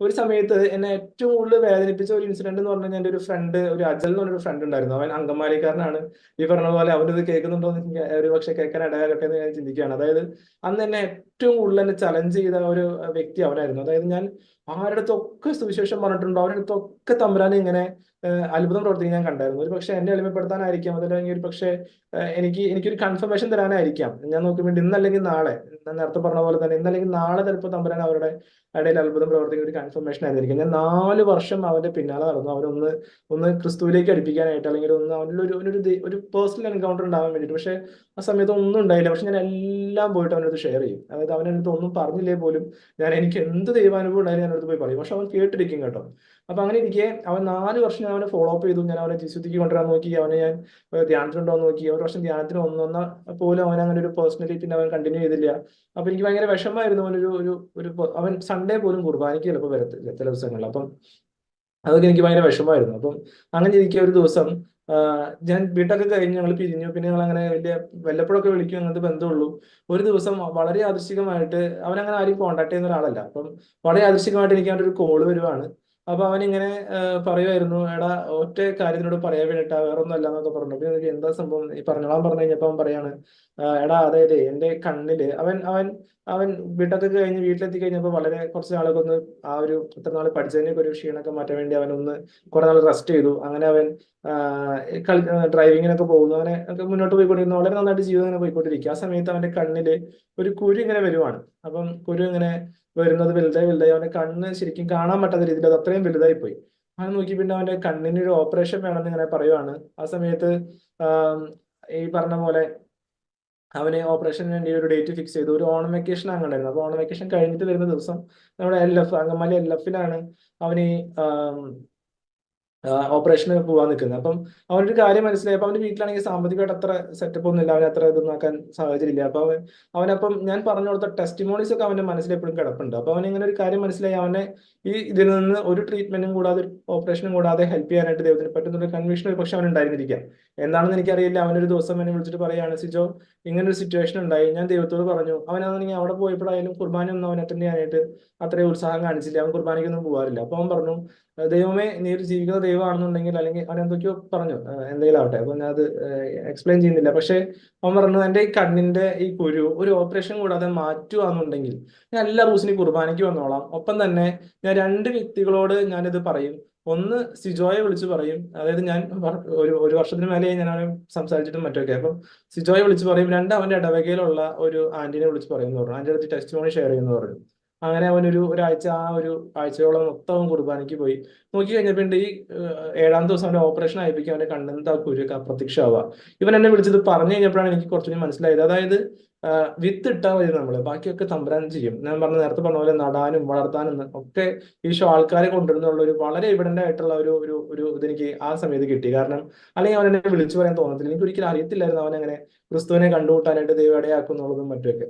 ഒരു സമയത്ത് എന്നെ ഏറ്റവും കൂടുതൽ വേദനിപ്പിച്ച ഒരു ഇൻസിഡന്റ് എന്ന് പറഞ്ഞാൽ എന്റെ ഒരു ഫ്രണ്ട് ഒരു അജൽ എന്ന് പറഞ്ഞൊരു ഫ്രണ്ട് ഉണ്ടായിരുന്നു. അവൻ അങ്കമാലിക്കാരനാണ്. ഈ പറഞ്ഞ പോലെ അവനത് കേൾക്കുന്നുണ്ടോ എന്ന് ഒരു പക്ഷെ കേൾക്കാൻ ഇടയാകട്ടെ എന്ന് ഞാൻ ചിന്തിക്കുകയാണ്. അതായത് അന്ന് എന്നെ ഏറ്റവും കൂടുതൽ എന്നെ ചലഞ്ച് ചെയ്ത ഒരു വ്യക്തി അവരായിരുന്നു. അതായത് ഞാൻ ആരുടെ അടുത്തൊക്കെ സുവിശേഷം പറഞ്ഞിട്ടുണ്ടോ അവരുടെ അടുത്തൊക്കെ തമ്പുരാനെ ഇങ്ങനെ അത്ഭുതം പ്രവർത്തിക്കാൻ ഞാൻ കണ്ടായിരുന്നു. ഒരു പക്ഷെ എന്നെ എളിമപ്പെടുത്താനായിരിക്കാം അതല്ലെങ്കിൽ ഒരു പക്ഷേ എനിക്ക് എനിക്കൊരു കൺഫർമേഷൻ തരാനായിരിക്കാം. ഞാൻ നോക്കുമ്പോൾ ഇന്നല്ലെങ്കിൽ നാളെ ഞാൻ നേരത്തെ പറഞ്ഞ പോലെ തന്നെ ഇന്നല്ലെങ്കിൽ നാളെ ചിലപ്പോൾ തമ്പുരാൻ അവരുടെ ഇടയിൽ അത്ഭുതം പ്രവർത്തിക്കുന്ന ഒരു കൺഫർമേഷൻ ആയിരിക്കും. ഞാൻ നാല് വർഷം അവന്റെ പിന്നാലെ നടന്നു. അവരൊന്ന് ഒന്ന് ക്രിസ്തുവിലേക്ക് അടുപ്പിക്കാനായിട്ട് അല്ലെങ്കിൽ ഒന്ന് അവന്റെ ഒരു ഒരു ഒരു പേഴ്സണൽ എൻകൗണ്ടർ ഉണ്ടാവാൻ വേണ്ടിയിട്ട്. പക്ഷെ ആ സമയത്ത് ഒന്നും ഉണ്ടായില്ല. പക്ഷെ ഞാൻ എല്ലാം പോയിട്ട് അവനടുത്ത് ഷെയർ ചെയ്യും. അതായത് അവനടുത്ത് ഒന്നും പറഞ്ഞില്ലേ പോലും. ഞാൻ എനിക്ക് എന്ത് ദൈവാനുഭവം ഉണ്ടായാലും ഞാൻ അടുത്ത് പോയി പറയും. പക്ഷെ അവൻ കേട്ടിരിക്കും കേട്ടോ. അപ്പൊ അങ്ങനെ ഇരിക്കെ അവൻ നാല് വർഷം ഞാൻ അവനെ ഫോളോ അപ്പ് ചെയ്തു. ഞാൻ അവനെ ജിസുദ്ധിക്ക് കൊണ്ടുവരാൻ നോക്കി. അവനെ ഞാൻ ധ്യാനത്തിനുണ്ടോ നോക്കി. ഒരു വർഷം ധ്യാനത്തിന് ഒന്നൊന്ന പോലും അവൻ അങ്ങനെ ഒരു പേഴ്സണലി അവൻ കണ്ടിന്യൂ ചെയ്തില്ല. അപ്പൊ എനിക്ക് ഭയങ്കര വിഷമമായിരുന്നു അവനൊരു ഒരു ഒരു അവൻ സൺഡേ പോലും കുർബാനയ്ക്ക് ചിലപ്പോൾ വരത്തില്ല ചില ദിവസങ്ങളിൽ. അപ്പം അതൊക്കെ എനിക്ക് ഭയങ്കര വിഷമമായിരുന്നു. അപ്പം അങ്ങനെ ഇരിക്കെ ഒരു ദിവസം ഞാൻ വീട്ടൊക്കെ കഴിഞ്ഞ് ഞങ്ങൾ പിരിഞ്ഞു. പിന്നെ ഞങ്ങൾ അങ്ങനെ വലിയ വല്ലപ്പോഴൊക്കെ വിളിക്കും അങ്ങനത്തെ ബന്ധമുള്ളൂ ഒരു ദിവസം വളരെ യാദൃശികമായിട്ട് അവനങ്ങനെ ആരും കോണ്ടാക്ട് ചെയ്യുന്ന ഒരാളല്ല. അപ്പം വളരെ യാദൃശികമായിട്ട് എനിക്ക് അവന്റെ ഒരു കോൾ വരുവാണ്. അപ്പൊ അവൻ ഇങ്ങനെ പറയുമായിരുന്നു എടാ ഒറ്റ കാര്യത്തിനോട് പറയാൻ വേണ്ടിട്ടാ വേറെ ഒന്നും അല്ല എന്നൊക്കെ പറഞ്ഞു. പിന്നെ എനിക്ക് എന്താ സംഭവം? ഈ പറഞ്ഞോളാൻ പറഞ്ഞു കഴിഞ്ഞപ്പോ അവൻ പറയാണ് എടാ അതായത് എന്റെ കണ്ണിൽ അവൻ അവൻ അവൻ വീട്ടൊക്കെ കഴിഞ്ഞ് വീട്ടിലെത്തി കഴിഞ്ഞപ്പോ വളരെ കുറച്ച് നാളൊക്കെ ഒന്ന് ആ ഒരു ഇത്ര നാൾ പഠിച്ചതിനൊക്കെ ഒരു ക്ഷീണൊക്കെ മാറ്റാൻ വേണ്ടി അവൻ ഒന്ന് കുറെ നാൾ റെസ്റ്റ് ചെയ്തു. അങ്ങനെ അവൻ കളി ഡ്രൈവിങ്ങിനൊക്കെ പോകുന്നു. അങ്ങനെ ഒക്കെ മുന്നോട്ട് പോയിക്കൊണ്ടിരുന്നു. വളരെ നന്നായിട്ട് ജീവിതം ഇങ്ങനെ പോയിക്കൊണ്ടിരിക്കുക ആ സമയത്ത് അവന്റെ കണ്ണിൽ ഒരു കുരു ഇങ്ങനെ വരുവാണ്. അപ്പം കുരു ഇങ്ങനെ വരുന്നത് വലുതായി വലുതായി അവന്റെ കണ്ണ് ശരിക്കും കാണാൻ പറ്റാത്ത രീതിയിൽ അത് അത്രയും വലുതായി പോയി. അത് നോക്കി പിന്നെ അവന്റെ കണ്ണിന് ഒരു ഓപ്പറേഷൻ വേണമെന്ന് ഇങ്ങനെ പറയുവാണ്. ആ സമയത്ത് ഈ പറഞ്ഞ പോലെ അവന് ഓപ്പറേഷന് വേണ്ടി ഒരു ഡേറ്റ് ഫിക്സ് ചെയ്തു. ഒരു ഓണം വെക്കേഷൻ അങ്ങണ്ടായിരുന്നു അപ്പൊ ഓണം വെക്കേഷൻ കഴിഞ്ഞിട്ട് വരുന്ന ദിവസം നമ്മുടെ എൽ എഫ് അങ്കമാലി എൽ എഫിലാണ് അവന് ഓപ്പറേഷന് പോകാൻ നിൽക്കുന്നത് അപ്പം അവനൊരു കാര്യം മനസ്സിലായി. അപ്പൊ അവന്റെ വീട്ടിലാണെങ്കിൽ സാമ്പത്തികമായിട്ട് അത്ര സെറ്റപ്പ് ഒന്നും ഇല്ല. അവന് അത്ര ഇതൊന്നും ആക്കാൻ സാഹചര്യം ഇല്ല അപ്പൊ അവൻ അവനപ്പം ഞാൻ പറഞ്ഞു കൊടുത്ത ടെസ്റ്റിമോണീസ് ഒക്കെ അവന്റെ മനസ്സിൽ എപ്പോഴും കിടപ്പുണ്ട്. അപ്പൊ അവൻ ഇങ്ങനെ ഒരു കാര്യം മനസ്സിലായി. അവനെ ഈ ഇതിൽ നിന്ന് ഒരു ട്രീറ്റ്മെന്റും കൂടാതെ ഓപ്പറേഷനും കൂടാതെ ഹെൽപ്പ് ചെയ്യാനായിട്ട് ദൈവത്തിന് പറ്റുന്ന ഒരു കൺവിഷൻ ഒരു പക്ഷെ അവൻ ഉണ്ടായിരുന്നിരിക്കാം. എന്താണെന്ന് എനിക്കറിയില്ല. അവനൊരു ദിവസം എന്നെ വിളിച്ചിട്ട് പറയാണ് സിജോ ഇങ്ങനെ ഒരു സിറ്റുവേഷൻ ഉണ്ടായി. ഞാൻ ദൈവത്തോട് പറഞ്ഞു അവനാണെങ്കിൽ അവിടെ പോയപ്പോഴായാലും കുർബാന ഒന്നും അവൻ അറ്റൻഡ് ചെയ്യാനായിട്ട് അത്രയും ഉത്സാഹം കാണിച്ചില്ല. അവൻ കുർബാനയ്ക്കൊന്നും പോകാറില്ല അപ്പൊ അവൻ പറഞ്ഞു ദൈവമേ നീ ഒരു ജീവിക്കുന്ന ദൈവമാണെന്നുണ്ടെങ്കിൽ അല്ലെങ്കിൽ അവൻ എന്തൊക്കെയോ പറഞ്ഞു. എന്തെങ്കിലും ആവട്ടെ. അപ്പൊ ഞാൻ അത് എക്സ്പ്ലെയിൻ ചെയ്യുന്നില്ല. പക്ഷെ അവൻ പറഞ്ഞു എന്റെ ഈ കണ്ണിന്റെ ഈ കുരു ഒരു ഓപ്പറേഷൻ കൂടാതെ മാറ്റുകയാണെന്നുണ്ടെങ്കിൽ ഞാൻ എല്ലാ റൂസിനും കുർബാനയ്ക്ക് വന്നോളാം. ഒപ്പം തന്നെ ഞാൻ രണ്ട് വ്യക്തികളോട് ഞാനിത് പറയും. ഒന്ന് സിജോയെ വിളിച്ച് പറയും. അതായത് ഞാൻ ഒരു ഒരു വർഷത്തിന് മേലെയായി ഞാൻ അവനെ സംസാരിച്ചിട്ടും മറ്റൊക്കെ അപ്പം സിജോയെ വിളിച്ച് പറയും രണ്ട് അവന്റെ ഇടവകയിലുള്ള ഒരു ആന്റിനെ വിളിച്ച് പറയും എന്ന് പറഞ്ഞു. ആന്റി അടുത്ത് ടെസ്റ്റ് മോണി ഷെയർ ചെയ്യുന്നു പറഞ്ഞു. അങ്ങനെ അവനൊരു ഒരാഴ്ച ആ ഒരു ആഴ്ചയോളം മൊത്തം കുർബാനയ്ക്ക് പോയി. നോക്കി കഴിഞ്ഞപ്പോ ഉണ്ട് ഈ ഏഴാം ദിവസം അവന്റെ ഓപ്പറേഷൻ ആയിപ്പിക്കും അവന്റെ കണ്ണെന്താ കുരുക്ക് അപ്രത്യക്ഷമാവുക. ഇവൻ എന്നെ വിളിച്ചത് പറഞ്ഞു കഴിഞ്ഞപ്പോഴാണ് എനിക്ക് കുറച്ചുകൂടി മനസ്സിലായത്. അതായത് ആഹ്, വിത്ത് ഇട്ടാൽ മതി നമ്മൾ ബാക്കിയൊക്കെ തമ്പുരാൻ ചെയ്യും. ഞാൻ പറഞ്ഞ നേരത്തെ പറഞ്ഞ പോലെ നടാനും വളർത്താനും ഒക്കെ ഈശോ ആൾക്കാരെ കൊണ്ടുവരുന്നുള്ള ഒരു വളരെ എവിഡന്റ് ആയിട്ടുള്ള ഒരു ഒരു ഒരു ഇതെനിക്ക് ആ സമയത്ത് കിട്ടി. കാരണം അല്ലെങ്കിൽ അവൻ എന്നെ വിളിച്ചു പറയാൻ തോന്നത്തില്ല. എനിക്ക് ഒരിക്കലും അറിയത്തില്ലായിരുന്നു അവൻ അങ്ങനെ ക്രിസ്തുവിനെ കണ്ടുമുട്ടാനായിട്ട് ദൈവം ഇടയാക്കും എന്നുള്ളതും മറ്റുമൊക്കെ.